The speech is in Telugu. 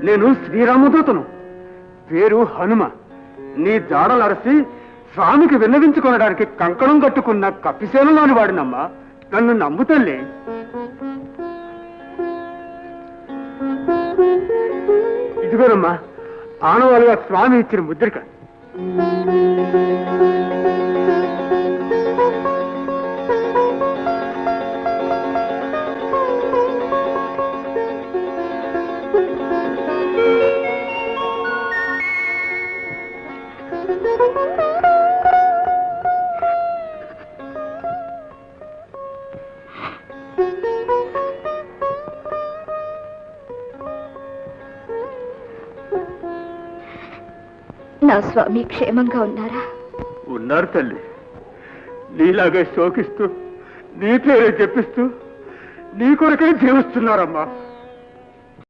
నేను శ్రీరామదూతను. పేరు హనుమ. నీ జాడలరసి స్వామికి విన్నవించుకొనడానికి కంకణం కట్టుకున్న కపిసేనలోని వాడినమ్మా. నన్ను నమ్ము తల్లి. ఇదిగోనమ్మా ఆనవాలుగా స్వామి ఇచ్చిన ముద్రిక. నా స్వామి క్షేమంగా ఉన్నారా? ఉన్నారు తల్లి. నీలాగే శోకిస్తూ నీ పేరే చెప్పిస్తూ నీ కొరకే జీవిస్తున్నారమ్మా.